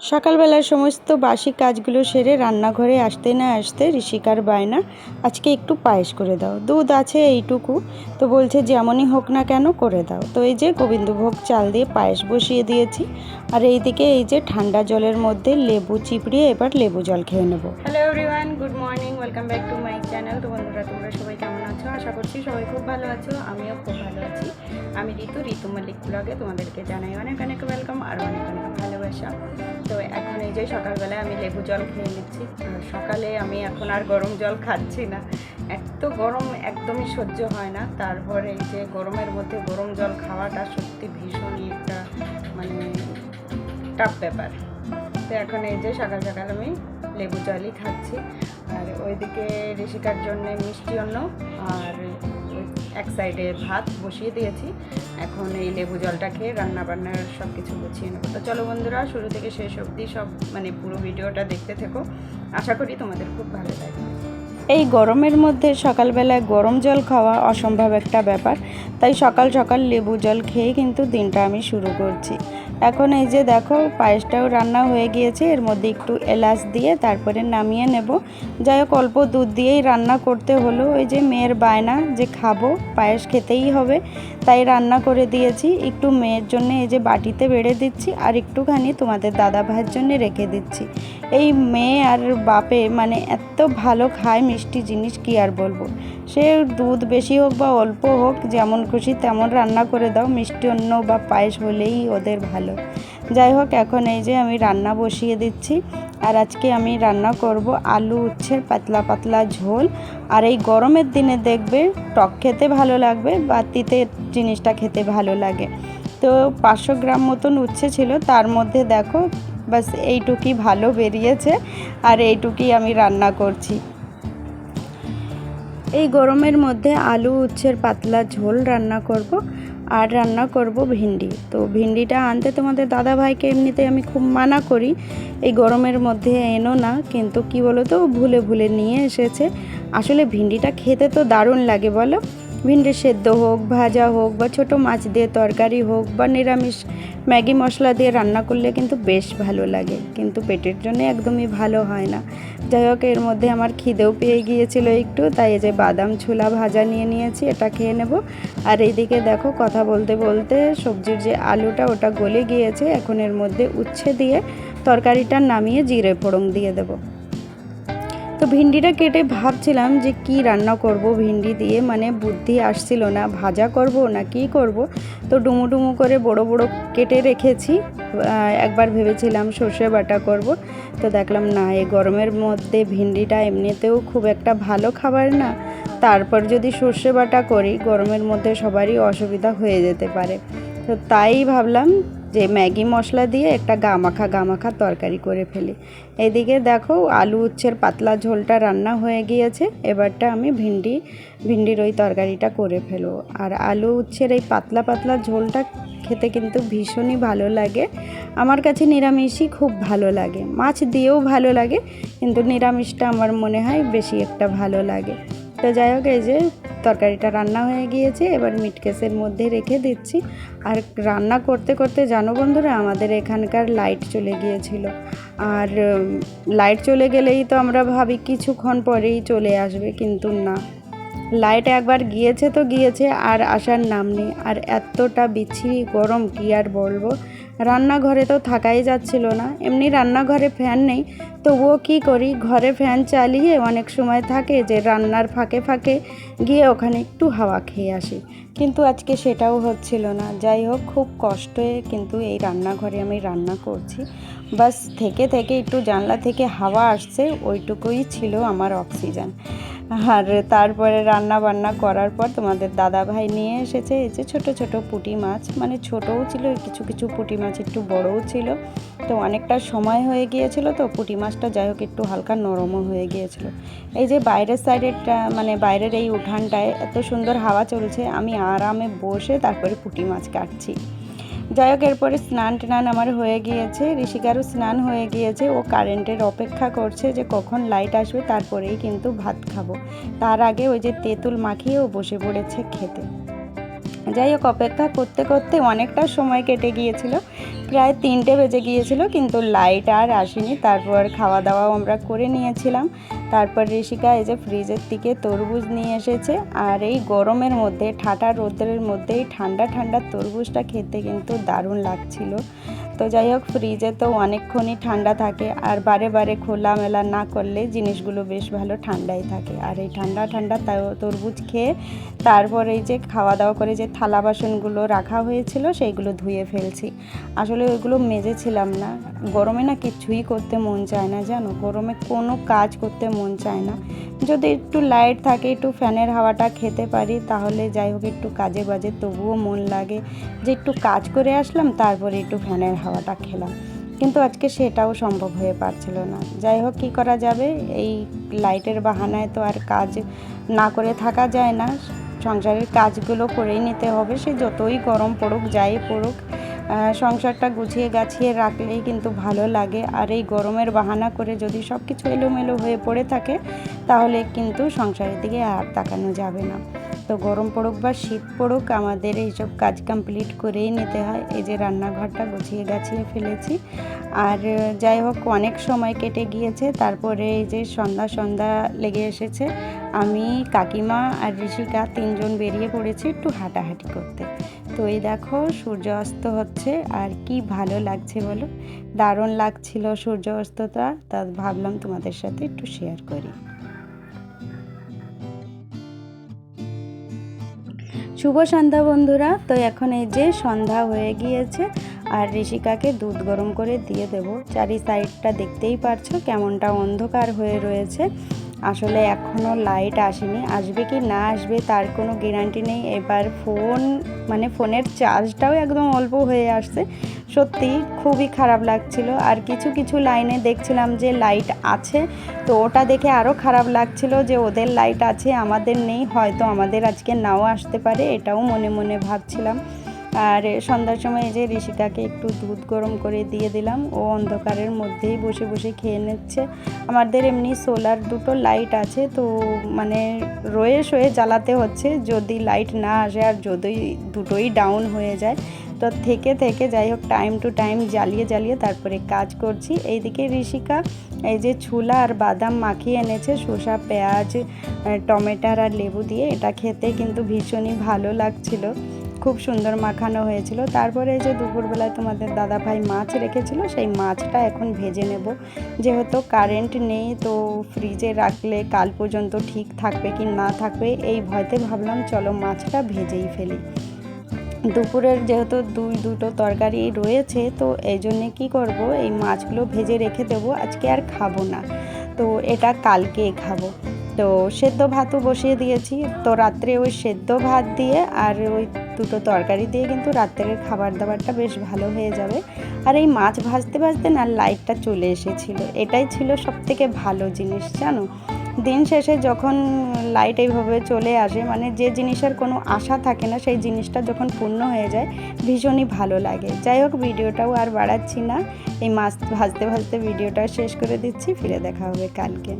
সকালবেলার সমস্ত বাসি কাজগুলো সেরে রান্নাঘরে আসতে না আসতে ঋষিকার বায়না, আজকে একটু পায়েস করে দাও, দুধ আছে এইটুকু, তো বলছে যেমনই হোক না কেন করে দাও। তো এই যে গোবিন্দভোগ চাল দিয়ে পায়েস বসিয়ে দিয়েছি আর এইদিকে এই যে ঠান্ডা জলের মধ্যে লেবু চিপড়িয়ে এবার লেবু জল খেয়ে নেব। Hello everyone good morning welcome back to my channel তো বন্ধুরা, তোমরা সবাই কেমন আছো? আশা করছি সবাই খুব ভালো আছো, আমিও খুব ভালো আছি। আমি ঋতু ঋতু মল্লিক ব্লগে তোমাদেরকে জানাই অনেক অনেক ওয়েলকাম আর অনেক অনেক ভালোবাসা। তো এখন এই যে সকালবেলায় আমি লেবু জল খেয়ে নিচ্ছি। সকালে আমি এখন আর গরম জল খাচ্ছি না। এত গরম, একদমই সহ্য হয় না। তারপরে এই যে গরমের মধ্যে গরম জল খাওয়াটা সত্যি ভীষণই একটা মানে টাফ ব্যাপার। তো এখন এই যে সকাল সকাল আমি লেবু জলই খাচ্ছি। আর ওইদিকে ঋষিকার জন্যে মিষ্টি অন্ন আর এক সাইডে ভাত বসিয়ে দিয়েছি। এখন এই লেবু জলটা খেয়ে রান্না বান্নার সব কিছু গুছিয়ে নেব। তো চলো বন্ধুরা, শুরু থেকে শেষ অবধি সব মানে পুরো ভিডিওটা দেখতে থেকো। আশা করি তোমাদের খুব ভালো লাগবে। এই গরমের মধ্যে সকালবেলায় গরম জল খাওয়া অসম্ভব একটা ব্যাপার। তাই সকাল সকাল লেবু জল খেয়ে কিন্তু দিনটা আমি শুরু করছি। এখন এই যে দেখো, পায়েসটাও রান্না হয়ে গিয়েছে। এর মধ্যে একটু এলাচ দিয়ে তারপরে নামিয়ে নেব। যাই হোক, অল্প দুধ দিয়েই রান্না করতে হলো। ওই যে মেয়ের বায়না যে খাব, পায়েস খেতেই হবে, তাই রান্না করে দিয়েছি। একটু মেয়ের জন্য এই যে বাটিতে বেড়ে দিচ্ছি, আর একটুখানি তোমাদের দাদা ভাইয়ের জন্য রেখে দিচ্ছি। এই মেয়ে আর বাপে মানে এত ভালো খায়, মিষ্টি জিনিস কি আর বলব? সে দুধ বেশি হোক বা অল্প হোক, যেমন খুশি তেমন রান্না করে দাও। মিষ্টি অন্য বা পায়েস হলেই ওদের ভালো। যাই হোক, এখন এই যে আমি রান্না বসিয়ে দিচ্ছি। আর আজকে আমি রান্না করব আলু উচ্ছের পাতলা পাতলা ঝোল। আর এই গরমের দিনে দেখবে টক খেতে ভালো লাগবে বা তিতে জিনিসটা খেতে ভালো লাগে। তো পাঁচশো গ্রাম মতন উচ্ছে ছিল, তার মধ্যে দেখো বাস এইটুকুই ভালো বেরিয়েছে। আর এইটুকুই আমি রান্না করছি। এই গরমের মধ্যে আলু উচ্ছের পাতলা ঝোল রান্না করব। আর রান্না করব ভিন্ডি। তো ভিন্ডিটা আনতে তোমাদের দাদা ভাইকে এমনিতে আমি খুব মানা করি। এই গরমের মধ্যে এনো না, কিন্তু কি বলো তো ভুলে ভুলে নিয়ে এসেছে। আসলে ভিন্ডিটা খেতে তো দারুণ লাগে, বলো? ভিন্ডি সেদ্ধ হোক, ভাজা হোক বা ছোট মাছ দিয়ে তরকারি হোক বা নিরামিষ ম্যাগি মশলা দিয়ে রান্না করলে কিন্তু বেশ ভালো লাগে। কিন্তু পেটের জন্য একদমই ভালো হয় না। যাই হোক, এর মধ্যে আমার খিদেও পেয়ে গিয়েছিল একটু, তাই এই যে বাদাম ছোলা ভাজা নিয়ে নিয়েছি, এটা খেয়ে নেব। আর এইদিকে দেখো, কথা বলতে বলতে সবজির যে আলুটা, ওটা গলে গিয়েছে। এখন এর মধ্যে উচ্ছে দিয়ে তরকারিটা নামিয়ে জিরে ফোড়ন দিয়ে দেবো। তো ভিন্ডিটা কেটে ভাবছিলাম যে কি রান্না করব ভিন্ডি দিয়ে মানে বুদ্ধি আসছিল না, ভাজা করব না কি করব? তো ডুমু ডুমু করে বড় বড় কেটে রেখেছি। একবার ভেবেছিলাম সর্ষে বাটা করব। তো দেখলাম না, এই গরমের মধ্যে ভিন্ডিটা এমনিতেও খুব একটা ভালো খাবার না। তারপর যদি সর্ষে বাটা করি, গরমের মধ্যে সবারই অসুবিধা হয়ে যেতে পারে। তো তাই ভাবলাম যে ম্যাগি মশলা দিয়ে একটা গামাখা গামাখা তরকারি করে ফেলি। এদিকে দেখো আলু উচ্ছের পাতলা ঝোলটা রান্না হয়ে গিয়েছে। এবারটা আমি ভিন্ডি, ভিন্ডির ওই তরকারিটা করে ফেলব। আর আলু উচ্ছের এই পাতলা পাতলা ঝোলটা খেতে কিন্তু ভীষণই ভালো লাগে। আমার কাছে নিরামিষই খুব ভালো লাগে। মাছ দিয়েও ভালো লাগে, কিন্তু নিরামিষটা আমার মনে হয় বেশি একটা ভালো লাগে। তো যাই হোক, এই যে তরকারিটা রান্না হয়ে গিয়েছে, এবার মিট কেসের মধ্যে রেখে দিচ্ছি। আর রান্না করতে করতে জানো বন্ধুরা, আমাদের এখানকার লাইট চলে গিয়েছিল। আর লাইট চলে গেলেই তো আমরা ভাবি কিছুক্ষণ পরেই চলে আসবে, কিন্তু না। লাইট একবার গিয়েছে তো গিয়েছে, আর আসার নাম নেই। আর এতটা বিচ্ছিরি গরম, কি আর বলব? রান্নাঘরে তো থাকাই যাচ্ছিল না। এমনি রান্নাঘরে ফ্যান নেই তবুও কি করি? ঘরে ফ্যান চালিয়ে অনেক সময় থাকে যে রান্নার ফাঁকে ফাঁকে গিয়ে ওখানে একটু হাওয়া খেয়ে আসি। কিন্তু আজকে সেটাও হচ্ছিল না। যাই হোক, খুব কষ্টে কিন্তু এই রান্নাঘরে আমি রান্না করছি। বাস থেকে থেকে একটু জানলা থেকে হাওয়া আসছে, ওইটুকুই ছিল আমার অক্সিজেন আর তারপরে রান্না বান্না করার পর তোমাদের দাদা ভাই নিয়ে এসেছে, এই যে ছোটো ছোটো পুঁটি মাছ। মানে ছোটও ছিল, কিছু কিছু পুঁটি মাছ একটু বড়ও ছিল। তো অনেকটা সময় হয়ে গিয়েছিল তো পুঁটি মাছটা যাই হোক একটু হালকা নরমও হয়ে গিয়েছিল। এই যে বাইরের সাইডেরটা মানে বাইরের এই উঠানটায় এত সুন্দর হাওয়া চলছে, আমি আরামে বসে তারপরে পুঁটি মাছ কাটছি। যাই হোক, এরপরে স্নান টান আমার হয়ে গিয়েছে, ঋষিকারও স্নান হয়ে গিয়েছে, ও কারেন্টের অপেক্ষা করছে যে কখন লাইট আসবে, তারপরেই কিন্তু ভাত খাব। তার আগে ওই যে তেঁতুল মাখিয়ে ও বসে পড়েছে খেতে। যাই হোক, অপেক্ষা করতে করতে অনেকটা সময় কেটে গিয়েছিল। প্রায় তিনটে বেজে গিয়েছিল, কিন্তু লাইট আর আসেনি। তারপর খাওয়া দাওয়াও আমরা করে নিয়েছিলাম। তারপর ঋষিকা এই যে ফ্রিজের দিকে তরমুজ নিয়ে এসেছে। আর এই গরমের মধ্যে, ঠাটা রোদ্রের মধ্যে এই ঠান্ডা ঠান্ডা তরমুজটা খেতে কিন্তু দারুণ লাগছিল। তো যাই হোক ফ্রিজে তো অনেকক্ষণই ঠান্ডা থাকে। আর বারে বারে খোলামেলা না করলে জিনিসগুলো বেশ ভালো ঠান্ডাই থাকে। আর এই ঠান্ডা ঠান্ডা তরমুজ খেয়ে তারপর এই যে খাওয়া দাওয়া করে যে থালা বাসনগুলো রাখা হয়েছিল, সেইগুলো ধুয়ে ফেলছি। আসলে ওইগুলো মেজেছিলাম না। গরমে না কিছুই করতে মন চায় না, জানো? গরমে কোনো কাজ করতে মন চায় না। যদি একটু লাইট থাকে, একটু ফ্যানের হাওয়াটা খেতে পারি, তাহলে যাই হোক একটু কাজে বাজে, তবুও মন লাগে যে একটু কাজ করে আসলাম, তারপরে একটু ফ্যানের হাওয়াটা খেলাম। কিন্তু আজকে সেটাও সম্ভব হয়ে পারছিল না। যাই হোক, কী করা যাবে? এই লাইটের বাহানায় তো আর কাজ না করে থাকা যায় না। সংসারের কাজগুলো করেই নিতে হবে, সে যতই গরম পড়ুক, যাই পড়ুক। সংসারটা গুছিয়ে গাছিয়ে রাখলেই কিন্তু ভালো লাগে। আর এই গরমের বাহানা করে যদি সব কিছু এলোমেলো হয়ে পড়ে থাকে, তাহলে কিন্তু সংসারের দিকে আর তাকানো যাবে না। তো গরম পড়ুক বা শীত পড়ুক, আমাদের এইসব কাজ কমপ্লিট করেই নিতে হয়। এই যে রান্নাঘরটা গুছিয়ে গাছিয়ে ফেলেছি। আর যাই হোক, অনেক সময় কেটে গিয়েছে। তারপরে এই যে সন্ধ্যা সন্ধ্যা লেগে এসেছে। আমি কাকিমা আর ঋষিকা তিনজন বেরিয়ে পড়েছি একটু হাঁটাহাঁটি করতে। তো এই দেখো, সূর্য অস্ত হচ্ছে, আর কি ভালো লাগছে বলো? দারুণ লাগছিল সূর্য অস্তটা তা ভাবলাম তোমাদের সাথে একটু শেয়ার করি। শুভ সন্ধ্যা বন্ধুরা, তো এখন এই যে সন্ধ্যা হয়ে গিয়েছে, আর ঋষিকাকে দুধ গরম করে দিয়ে দেব। চারি সাইডটা দেখতেই পারছ, কেমনটা অন্ধকার হয়ে রয়েছে। আসলে এখনও লাইট আসেনি। আসবে কি না আসবে তার কোনো গ্যারান্টি নেই। এবার ফোন মানে ফোনের চার্জটাও একদম অল্প হয়ে আসছে। সত্যি খুবই খারাপ লাগছিল। আর কিছু কিছু লাইনে দেখছিলাম যে লাইট আছে। তো ওটা দেখে আরও খারাপ লাগছিল যে ওদের লাইট আছে, আমাদের নেই। হয়তো আমাদের আজকে নাও আসতে পারে, এটাও মনে মনে ভাবছিলাম। আর সন্ধ্যার সময় এই যে ঋষিকাকে একটু দুধ গরম করে দিয়ে দিলাম, ও অন্ধকারের মধ্যেই বসে বসে খেয়ে নিচ্ছে। আমাদের এমনি সোলার দুটো লাইট আছে, তো মানে রয়ে শয়ে জ্বালাতে হচ্ছে, যদি লাইট না আসে আর যদি দুটোই ডাউন হয়ে যায়। তো থেকে থেকে যাই হোক টাইম টু টাইম জ্বালিয়ে জ্বালিয়ে তারপরে কাজ করছি। এইদিকে ঋষিকা এই যে ছোলা আর বাদাম মাখিয়ে এনেছে, শসা, পেঁয়াজ টমেটার আর লেবু দিয়ে। এটা খেতে কিন্তু ভীষণই ভালো লাগছিল। খুব সুন্দর মাখানো হয়েছিল। তারপরে এই যে দুপুরবেলায় তোমাদের দাদা ভাই মাছ রেখেছিল, সেই মাছটা এখন ভেজে নেব। যেহেতু কারেন্ট নেই, তো ফ্রিজে রাখলে কাল পর্যন্ত ঠিক থাকবে কি না থাকবে, এই ভয়তে ভাবলাম চলো মাছটা ভেজেই ফেলি। দুপুরের যেহেতু দুই, দুটো তরকারি রয়েছে, তো এই জন্যে কী করব, এই মাছগুলো ভেজে রেখে দেবো, আজকে আর খাব না। তো এটা কালকে খাব। তো সেদ্ধ ভাতও বসিয়ে দিয়েছি। তো রাত্রে ওই সেদ্ধ ভাত দিয়ে আর ওই দুটো তরকারি দিয়ে কিন্তু রাত্রের খাবার দাবারটা বেশ ভালো হয়ে যাবে। আর এই মাছ ভাজতে ভাজতে না লাইটটা চলে এসেছিল। এটাই ছিল সব থেকে ভালো জিনিস, জানো? দিন শেষে যখন লাইট এইভাবে চলে আসে মানে যে জিনিসের কোনো আশা থাকে না, সেই জিনিসটা যখন পূর্ণ হয়ে যায়, ভীষণই ভালো লাগে। যাই হোক, ভিডিওটাও আর বাড়াচ্ছি না। এই মাছ ভাজতে ভাজতে ভিডিওটা শেষ করে দিচ্ছি। ফিরে দেখা হবে কালকে।